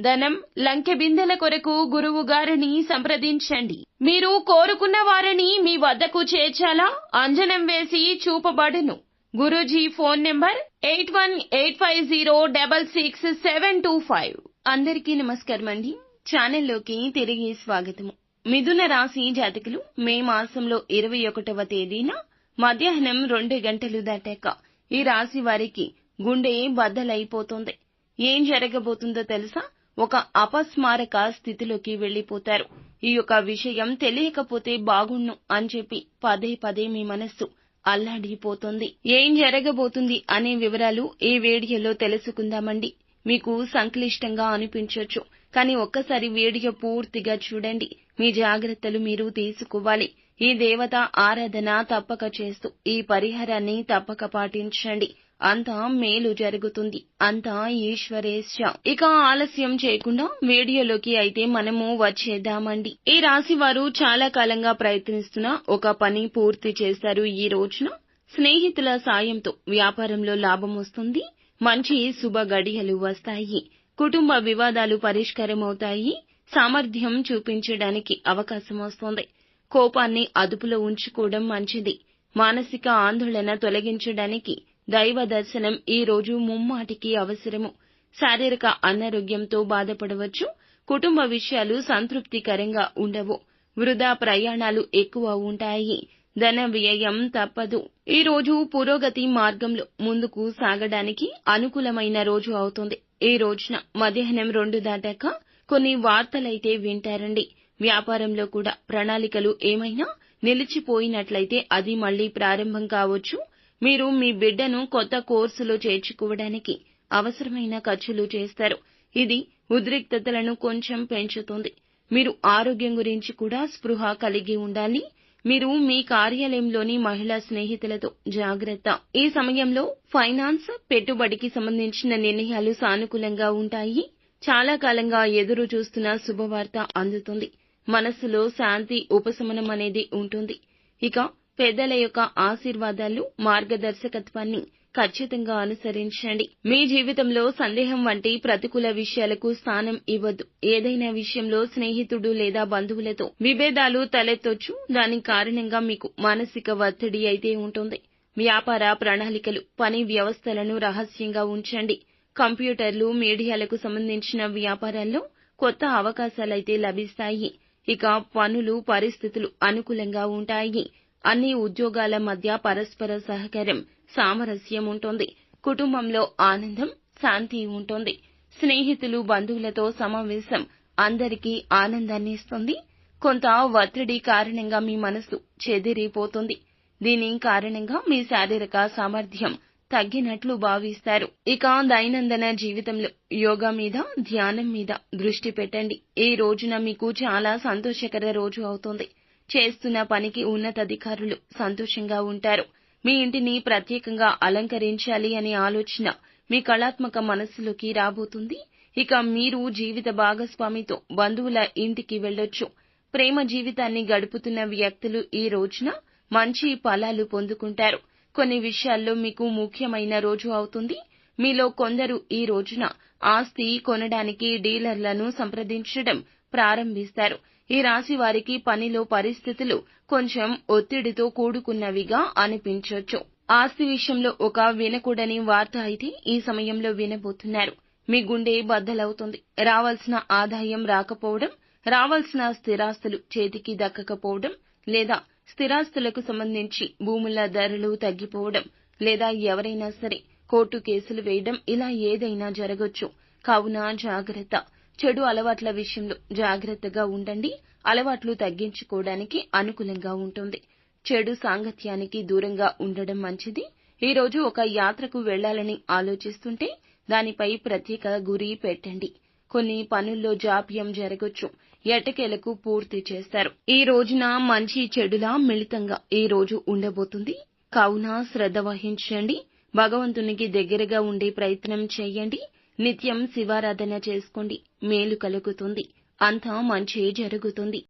ధనం లంకె బిందెల కొరకు గురువు గారిని సంప్రదించండి. మీరు కోరుకున్న వారిని మీ వద్దకు చేర్చాలా? అంజనం వేసి చూపబడును. Guruji phone number eight one eight five zero double six seven two five. అందరికీ నమస్కారం అండి. ఛానల్లోకి తిరిగి స్వాగతము. మిథున రాశి జాతకులు మే మాసంలో ఇరవై ఒకటవ తేదీన మధ్యాహ్నం రెండు గంటలు దాటాక ఈ రాశి వారికి గుండె బద్దలైపోతుంది. ఏం జరగబోతుందో తెలుసా? ఒక అపస్మారక స్థితిలోకి వెళ్ళిపోతారు ఈ యొక్క విషయం తెలియకపోతే బాగుండు అని చెప్పి పదే పదే మీ మనస్సు అల్లాడిపోతుంది. ఏం జరగబోతుంది అనే వివరాలు ఈ వీడియోలో తెలుసుకుందామండి. మీకు సంక్లిష్టంగా అనిపించొచ్చు. కానీ ఒక్కసారి వీడియో పూర్తిగా చూడండి. మీ జాగ్రత్తలు మీరు తీసుకోవాలి. ఈ దేవత ఆరాధన తప్పక చేస్తూ ఈ పరిహారాన్ని తప్పక పాటించండి. అంతా మేలు జరుగుతుంది. అంతా ఈశ్వరేశ ఇక ఆలస్యం చేయకుండా వీడియోలోకి అయితే మనము వచ్చేద్దామండి. ఈ రాశి వారు చాలా కాలంగా ప్రయత్నిస్తున్న ఒక పని పూర్తి చేశారు ఈ రోజున. స్నేహితుల సాయంతో వ్యాపారంలో లాభం వస్తుంది. మంచి శుభ గడియలు వస్తాయి. కుటుంబ వివాదాలు పరిష్కారమవుతాయి. సామర్థ్యం చూపించడానికి అవకాశం వస్తుంది. కోపాన్ని అదుపులో ఉంచుకోవడం మంచిది. మానసిక ఆందోళన తొలగించడానికి దైవ దర్శనం ఈ రోజు ముమ్మాటికి అవసరము. శారీరక అనారోగ్యంతో బాధపడవచ్చు. కుటుంబ విషయాలు సంతృప్తికరంగా ఉండవు. వృధా ప్రయాణాలు ఎక్కువ ఉంటాయి. ధన వ్యయం తప్పదు. ఈ రోజు పురోగతి మార్గంలో ముందుకు సాగడానికి అనుకూలమైన రోజు అవుతుంది. ఈ రోజున మధ్యాహ్నం రెండు దాటాక కొన్ని వార్తలైతే వింటారండి. వ్యాపారంలో కూడా ప్రణాళికలు ఏమైనా నిలిచిపోయినట్లయితే అది మళ్ళీ ప్రారంభం కావచ్చు. మీరు మీ బిడ్డను కొత్త కోర్సులో చేర్చుకోవడానికి అవసరమైన ఖర్చులు చేస్తారు. ఇది ఉద్రిక్తతలను కొంచెం పెంచుతుంది. మీరు ఆరోగ్యం గురించి కూడా స్పృహ కలిగి ఉండాలి. మీరు మీ కార్యాలయంలోని మహిళా స్నేహితులతో జాగ్రత్త. ఈ సమయంలో ఫైనాన్స్ పెట్టుబడికి సంబంధించిన నిర్ణయాలు సానుకూలంగా ఉంటాయి. చాలా కాలంగా ఎదురు చూస్తున్న శుభవార్త అందుతుంది. మనస్సులో శాంతి ఉపశమనం అనేది ఉంటుంది. ఇక పెద్దల యొక్క ఆశీర్వాదాలు మార్గదర్శకత్వాన్ని ఖచ్చితంగా అనుసరించండి. మీ జీవితంలో సందేహం వంటి ప్రతికూల విషయాలకు స్థానం ఇవ్వద్దు ఏదైనా విషయంలో స్నేహితుడు లేదా బంధువులతో విభేదాలు తలెత్తొచ్చు. దాని కారణంగా మీకు మానసిక ఒత్తిడి అయితే ఉంటుంది. వ్యాపార ప్రణాళికలు పని వ్యవస్థలను రహస్యంగా ఉంచండి. కంప్యూటర్లు మీడియాలకు సంబంధించిన వ్యాపారాల్లో కొత్త అవకాశాలైతే లభిస్తాయి. ఇక పనులు పరిస్థితులు అనుకూలంగా ఉంటాయి. అన్ని ఉద్యోగాల మధ్య పరస్పర సహకారం సామరస్యం ఉంటుంది. కుటుంబంలో ఆనందం శాంతి ఉంటుంది. స్నేహితులు బంధువులతో సమావేశం అందరికీ ఆనందాన్ని ఇస్తుంది. కొంత ఒత్తిడి కారణంగా మీ మనసు చెదిరిపోతుంది. దీని కారణంగా మీ శారీరక సామర్థ్యం తగ్గినట్లు భావిస్తారు. ఇక దైనందిన జీవితంలో యోగా మీద ధ్యానం మీద దృష్టి పెట్టండి. ఈ రోజున మీకు చాలా సంతోషకర రోజు అవుతుంది. చేస్తున్న పనికి ఉన్నతాధికారులు సంతోషంగా ఉంటారు. మీ ఇంటిని ప్రత్యేకంగా అలంకరించాలి అనే ఆలోచన మీ కళాత్మక మనస్సులోకి రాబోతుంది. ఇక మీరు జీవిత భాగస్వామితో బంధువుల ఇంటికి వెళ్ళొచ్చు. ప్రేమ జీవితాన్ని గడుపుతున్న వ్యక్తులు ఈ రోజున మంచి ఫలాలు పొందుకుంటారు. కొన్ని విషయాల్లో మీకు ముఖ్యమైన రోజు అవుతుంది. మీలో కొందరు ఈ రోజున ఆస్తి కొనడానికి డీలర్లను సంప్రదించడం ప్రారంభిస్తారు. ఈ రాశి వారికి పనిలో పరిస్థితులు కొంచెం ఒత్తిడితో కూడుకున్నవిగా అనిపించొచ్చు. ఆస్తి విషయంలో ఒక వినకూడని వార్త అయితే ఈ సమయంలో వినబోతున్నారు. మీ గుండె బద్దలవుతుంది. రావాల్సిన ఆదాయం రాకపోవడం రావాల్సిన స్థిరాస్తులు చేతికి దక్కకపోవడం లేదా స్థిరాస్తులకు సంబంధించి భూముల ధరలు తగ్గిపోవడం లేదా ఎవరైనా సరే కోర్టు కేసులు వేయడం ఇలా ఏదైనా జరగొచ్చు. కావున జాగ్రత్త. చెడు అలవాట్ల విషయంలో జాగ్రత్తగా ఉండండి. అలవాట్లు తగ్గించుకోవడానికి అనుకూలంగా ఉంటుంది. చెడు సాంగత్యానికి దూరంగా ఉండడం మంచిది. ఈ రోజు ఒక యాత్రకు వెళ్ళాలని ఆలోచిస్తుంటే దానిపై ప్రత్యేక గురి పెట్టండి. కొన్ని పనుల్లో జాప్యం జరగొచ్చు. ఎటకేలకు పూర్తి చేస్తారు. ఈ రోజున మంచి చెడులా మిళితంగా ఈ రోజు ఉండబోతుంది. కావున శ్రద్ధ వహించండి. భగవంతునికి దగ్గరగా ఉండే ప్రయత్నం చేయండి. నిత్యం శివారాధన చేసుకోండి. మేలు కలుగుతుంది. అంతా మంచి జరుగుతుంది.